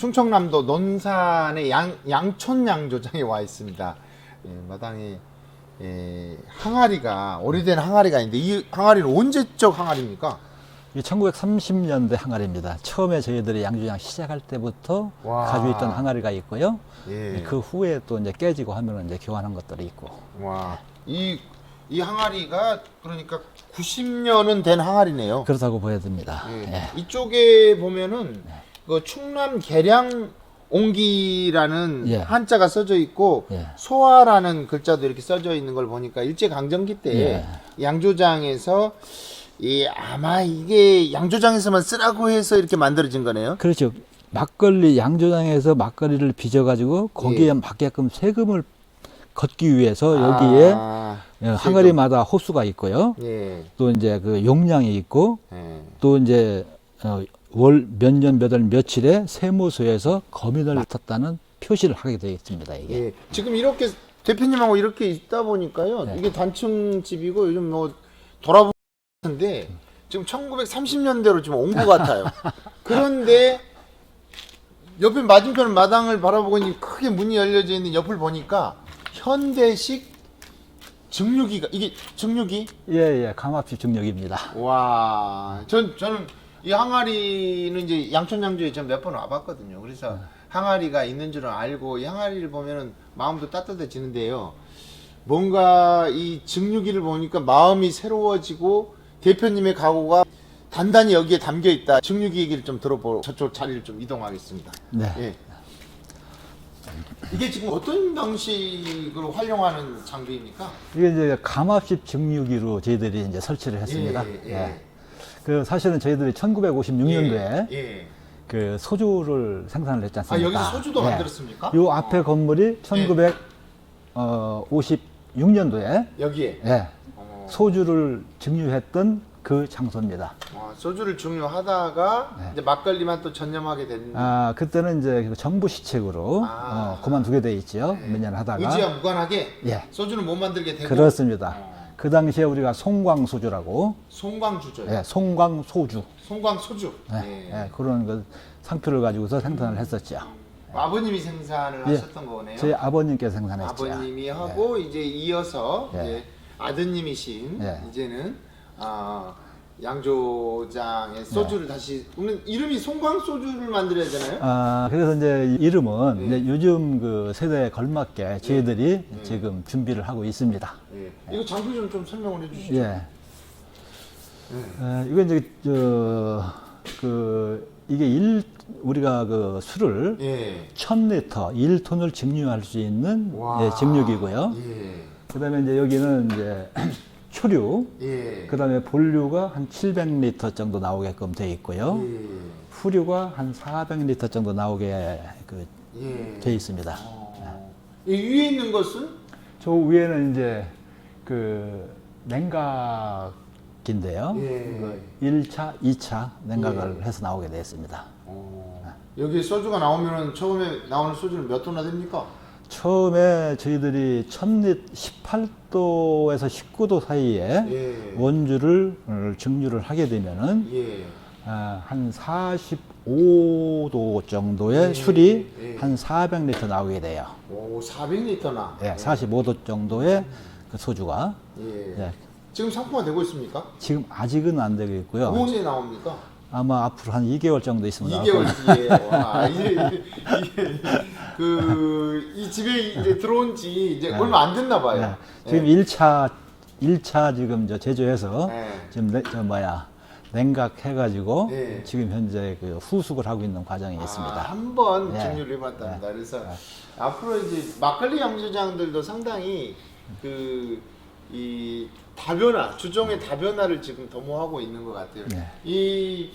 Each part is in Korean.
충청남도 논산의 양, 양촌양조장에 와 있습니다. 예, 마당에 예, 항아리가 오래된 항아리가 있는데 이 항아리는 언제적 항아리입니까? 이게 1930년대 항아리입니다. 처음에 저희들이 양조장 시작할 때부터 와. 가지고 있던 항아리가 있고요. 예. 그 후에 또 이제 깨지고 하면은 이제 교환한 것들이 있고. 와, 이, 이 항아리가 그러니까 90년은 된 항아리네요. 그렇다고 보여집니다. 예. 예. 이쪽에 보면은 그 충남 계량 옹기라는 예. 한자가 써져 있고 예. 소화라는 글자도 이렇게 써져 있는 걸 보니까 일제 강점기 때 예. 양조장에서 이 아마 이게 양조장에서만 쓰라고 해서 이렇게 만들어진 거네요. 그렇죠. 막걸리 양조장에서 막걸리를 빚어 가지고 거기에 예. 맞게끔 세금을 걷기 위해서 여기에 아, 예, 항아리마다 호수가 있고요. 예. 또 이제 그 용량이 있고 예. 또 이제 어, 월 몇 년 몇 월 며칠에 세무서에서 검인을 맡았다는 표시를 하게 되어 있습니다. 이게 예. 지금 이렇게 대표님하고 이렇게 있다 보니까요. 네. 이게 단층 집이고 요즘 뭐 돌아보는 같은데 지금 1930년대로 지금 온 것 같아요. 그런데 옆에 맞은편 마당을 바라보고 있는 크게 문이 열려져 있는 옆을 보니까 현대식 증류기가 이게 증류기? 예예 강압식 중력입니다. 와, 전 저는 이 항아리는 이제 양촌양조에 전 몇 번 와봤거든요. 그래서 항아리가 있는 줄은 알고 이 항아리를 보면은 마음도 따뜻해지는데요. 뭔가 이 증류기를 보니까 마음이 새로워지고 대표님의 각오가 단단히 여기에 담겨 있다. 증류기 얘기를 좀 들어보고 저쪽 자리를 좀 이동하겠습니다. 네. 예. 이게 지금 어떤 방식으로 활용하는 장비입니까? 이게 이제 감압식 증류기로 저희들이 이제 설치를 했습니다. 예, 예. 예. 그 사실은 저희들이 1956년도에 예, 예. 그 소주를 생산을 했지 아 않습니까? 여기서 소주도 예. 만들었습니까? 요 앞에 건물이 1956년도에 여기에 예, 어, 소주를 증류했던 그 장소입니다. 어, 소주를 중요하다가 네. 이제 막걸리만 또 전념하게 된 아 그때는 이제 그 정부 시책으로 아. 어, 그만두게 돼 있죠. 몇년 하다가 의지와 무관하게 예. 소주는 못 만들게 되고 그렇습니다. 어, 그 당시에 우리가 송광 소주라고 송광주죠. 예, 송광 소주 송광 소주. 예, 예. 예, 그런 그 상표를 가지고서 생산을 했었죠. 아버님이 생산을 예. 하셨던 거네요. 저희 아버님께서 생산했죠. 아버님이 하고 이제 이어서 예. 이제 아드님이신 예. 이제는 아, 양조장의 소주를 다시 그러면 이름이 송광 소주를 만들어야 되나요? 아, 그래서 이제 이 이름은 예. 이제 요즘 그 세대에 걸맞게 저희들이 지금 준비를 하고 있습니다. 예. 이거 장비 좀, 좀 설명을 해주시죠. 예. 어, 이거 이제 저, 그 이게 일 우리가 그 술을 예. 1000리터 1톤을 증류할 수 있는 와. 예, 증류기고요. 예. 그다음에 이제 여기는 이제 초류, 예. 그 다음에 본류가 한 700리터 정도 나오게끔 돼 있고요. 예. 후류가 한 400리터 정도 나오게 그 예. 돼 있습니다. 어. 이 위에 있는 것은 저 위에는 이제 그 냉각인데요. 예. 그 1차, 2차 냉각을 해서 나오게 되어 있습니다. 어. 여기 소주가 나오면은 처음에 나오는 소주는 몇 도나 됩니까? 처음에 저희들이 1000리 18도에서 19도 사이에 예. 원주를 어, 증류를 하게 되면은 예. 아, 한 45도 정도의 예, 술이 예. 한 400리터 나오게 돼요. 오, 400리터나. 예, 45도 정도의 그 소주가 예. 예, 지금 상품화 되고 있습니까? 지금 아직은 안 되고 있고요. 언제 나옵니까? 아마 앞으로 한 2개월 정도 있으면 2개월 나올. 와, 이게, 이게 그, 이 집에 이제 들어온 지 이제 얼마 안 됐나 봐요. 거예요. 예, 지금 1차 1차 지금 저 제조해서 예. 지금 내, 저 뭐야 냉각해 가지고 예. 지금 현재 그 후숙을 하고 있는 과정에 있습니다. 아, 한번 예. 증류를 해봤답니다. 그래서 앞으로 이제 막걸리 양조장들도 상당히 그 이 다변화, 주종의 다변화를 지금 도모하고 있는 것 같아요. 네. 이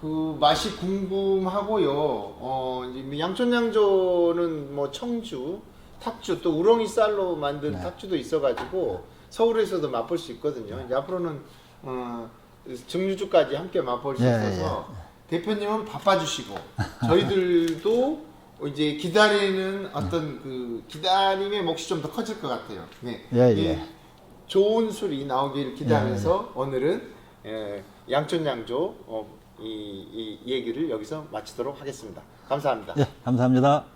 그 맛이 궁금하고요. 어, 이제 뭐 양촌양조는 뭐 청주, 탁주 또 우렁이 쌀로 만든 네. 탁주도 있어가지고 서울에서도 맛볼 수 있거든요. 이제 앞으로는 어, 증류주까지 함께 맛볼 수 예, 있어서 대표님은 바빠주시고 저희들도 이제 기다리는 어떤 그 기다림의 몫이 좀 더 커질 것 같아요. 네. 예, 이 예. 좋은 술이 나오길 기대하면서 오늘은 예, 양촌양조 어, 이, 이 얘기를 여기서 마치도록 하겠습니다. 감사합니다. 예, 감사합니다.